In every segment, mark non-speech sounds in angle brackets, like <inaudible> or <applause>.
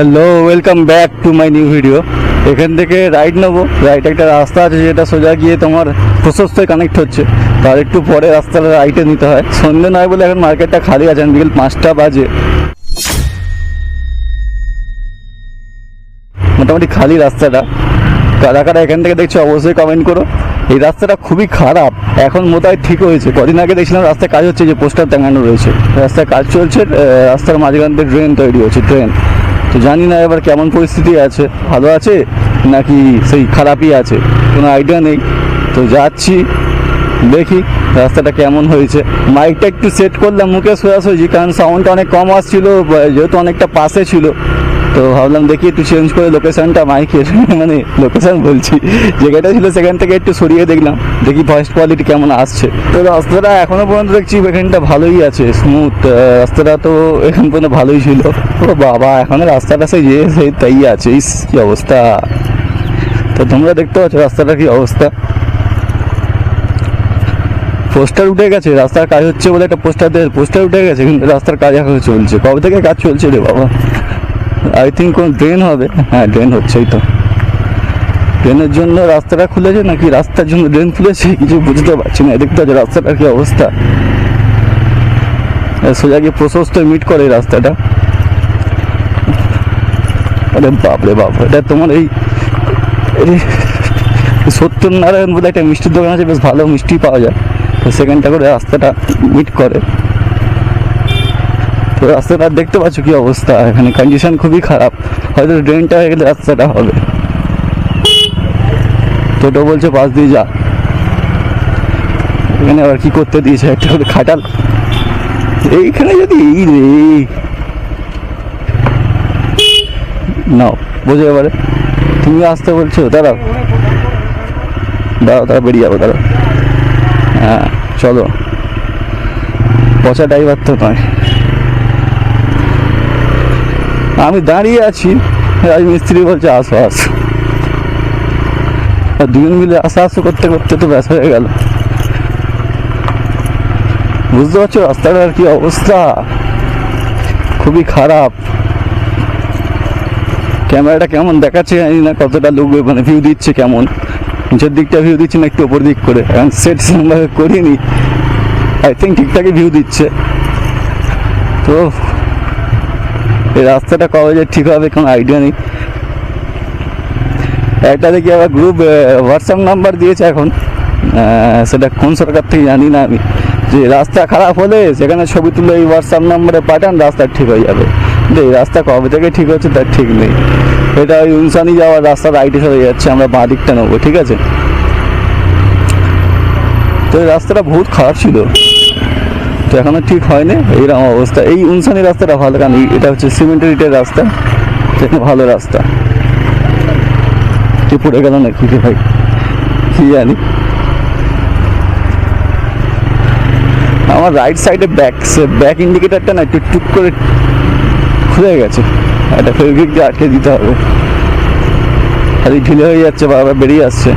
Hello welcome back to my new video এখান থেকে ride নেব। রাইট একটা রাস্তা আছে, যেটা সোজা গিয়ে তোমার প্রশস্তই কানেক্ট হচ্ছে। তার একটু পরে রাস্তাটা রাইটে নিতে হয়। সন্ধে নয় বলে এখন মার্কেটটা খালি আছে বিকেল পাঁচটা বাজে। মোটামুটি খালি রাস্তাটা। কারা কারা এখান থেকে দেখছ অবশ্যই কমেন্ট করো। এই রাস্তাটা খুবই খারাপ। এখন মোটাই ঠিক হয়েছে। কদিন আগে দেখছিলাম রাস্তায় কাজ হচ্ছে, যে পোস্টার টাঙানো রয়েছে। রাস্তায় কাজ চলছে রাস্তার মাঝখান থেকে ড্রেন তৈরি হচ্ছে ড্রেন তো জানি না এবার কেমন পরিস্থিতি আছে। ভালো আছে নাকি সেই খারাপই আছে? কোনো আইডিয়া নেই। তো যাচ্ছি, দেখি রাস্তাটা কেমন হয়েছে। মাইকটা একটু সেট করলাম মুখে সোজাসুজি কারণ সাউন্ডটা অনেক কম আসছিল, যেহেতু অনেকটা পাশে ছিল। তো ভাবলাম দেখি একটু চেঞ্জ করে লোকেশনটা মাইকের <laughs> মানে লোকেশন বলছি। যেখানটা ছিল সেখান থেকে একটু সরিয়ে দেখলাম, দেখি ভয়েস কোয়ালিটি কেমন আসছে। তো রাস্তাটা এখনও পর্যন্ত দেখছি এখানটা ভালোই আছে স্মুথ রাস্তাটা তো এখান পর্যন্ত ভালোই ছিল। ও বাবা, এখনও রাস্তাটা সেই যে, সেই তাই আছে, ইস, কি অবস্থা। তো তোমরা দেখতে পাচ্ছ রাস্তাটার কি অবস্থা। পোস্টার উঠে গেছে, রাস্তার কাজ হচ্ছে বলে একটা পোস্টার দেয় পোস্টার উঠে গেছে, কিন্তু রাস্তার কাজ এখন চলছে। কবে থেকে কাজ চলছে রে বাবা? আই থিঙ্ক কোন ড্রেন হবে? হ্যাঁ ড্রেন হচ্ছেই তো। ড্রেনের জন্য রাস্তাটা খুলেছে নাকি রাস্তার জন্য ড্রেন খুলেছে? কিছু বুঝতে পারছি না। দেখতে পাচ্ছি রাস্তাটার কি অবস্থা? সোজা গিয়ে প্রশস্ত মিট করে এই রাস্তাটা। আরে বাপ রে বাপ, এটা তোমার এই এই সত্যনারায়ণ বলে একটা মিষ্টির দোকান আছে, বেশ ভালো মিষ্টি পাওয়া যায়। তো সেখানটা করে রাস্তাটা মিট করে। তো রাস্তাটা দেখতে পাচ্ছ কি অবস্থা? এখানে কন্ডিশন খুবই খারাপ। হয়তো ড্রেনটা হয়ে গেলে রাস্তাটা হবে। টোটো বলছে, পাশ দিয়ে যা। এখানে আবার কি করতে দিয়েছে? একটা খাটাল। এইখানে যদি এই রে। নাও, বোঝো এবারে। তুমি আসতে বলছো, দাঁড়াও। দাঁড়াও তারা বেরিয়ে যাব, দাঁড়াও। হ্যাঁ চলো। পচা ড্রাইভার তো নয়। আমি দাঁড়িয়ে আছি, রাজমিস্ত্রি বলছে, আসো আসো। দুজন মিলে আসা আসো করতে করতে তো ব্যাস হয়ে গেল। বুঝতে পারছ, রাস্তাটার কি অবস্থা? খুবই খারাপ। ক্যামেরাটা কেমন দেখাচ্ছে জানি না, কতটা লোক মানে ভিউ দিচ্ছে কেমন। নিচের দিকটা ভিউ দিচ্ছে না, একটু ওপর দিক করে। এখন সেট সেরকমভাবে করিনি। আই থিঙ্ক ঠিকঠাকই ভিউ দিচ্ছে। তো এই রাস্তাটা কবে যে ঠিক হবে কোনো আইডিয়া নেই। একটা দেখি আবার গ্রুপ হোয়াটসঅ্যাপ নাম্বার দিয়েছে এখন। সেটা কোন সরকার থেকে জানি না আমি। যে রাস্তা খারাপ হলে সেখানে ছবি তুলে এই হোয়াটসঅ্যাপ নাম্বারে পাঠান, রাস্তা ঠিক হয়ে যাবে। কিন্তু এই রাস্তা কবে থেকে ঠিক হচ্ছে তার ঠিক নেই। এটা ওই উনসানি যাওয়ার রাস্তা রাইটে সরে যাচ্ছে, আমরা বাঁ দিকটা নেব, ঠিক আছে? তো রাস্তাটা বহুত খারাপ ছিল। তো এখনও ঠিক হয়নি, এইরকম অবস্থা। এই উনসানি রাস্তাটা ভালো, কারণ এটা হচ্ছে সিমেন্টের ইটের রাস্তা এটা ভালো রাস্তা। কি পড়ে গেল নাকি রে ভাই? কি জানি। আমার রাইট সাইডে ব্যাক ব্যাক ইন্ডিকেটারটা না একটু টুক করে খুলে গেছে। একটা ফেব্রিক দিয়ে আটকে দিতে হবে। খালি ঢিলে হয়ে যাচ্ছে, বারবার বেরিয়ে আসছে।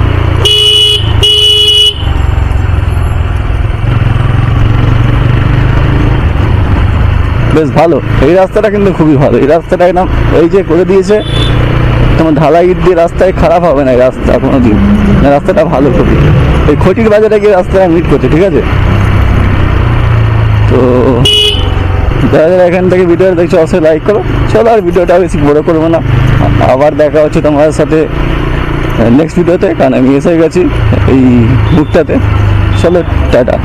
বেশ ভালো। এই রাস্তাটা কিন্তু খুবই ভালো। এই রাস্তাটা একদম এই যে করে দিয়েছে, তোমার ঢালাই ইট দিয়ে রাস্তায় খারাপ হবে না এই রাস্তা কোনো দিন রাস্তাটা ভালো খুবই। এই খটির বাজারে গিয়ে রাস্তায় মিট করছে, ঠিক আছে? তো যারা যারা এখান থেকে ভিডিওটা দেখছ, অবশ্যই লাইক করো। চলো আর ভিডিওটা বেশি বড় করব না। আবার দেখা হচ্ছে তোমাদের সাথে নেক্সট ভিডিওতে কারণ আমি এসে গেছি এই বুকটাতে চলো, টাটা।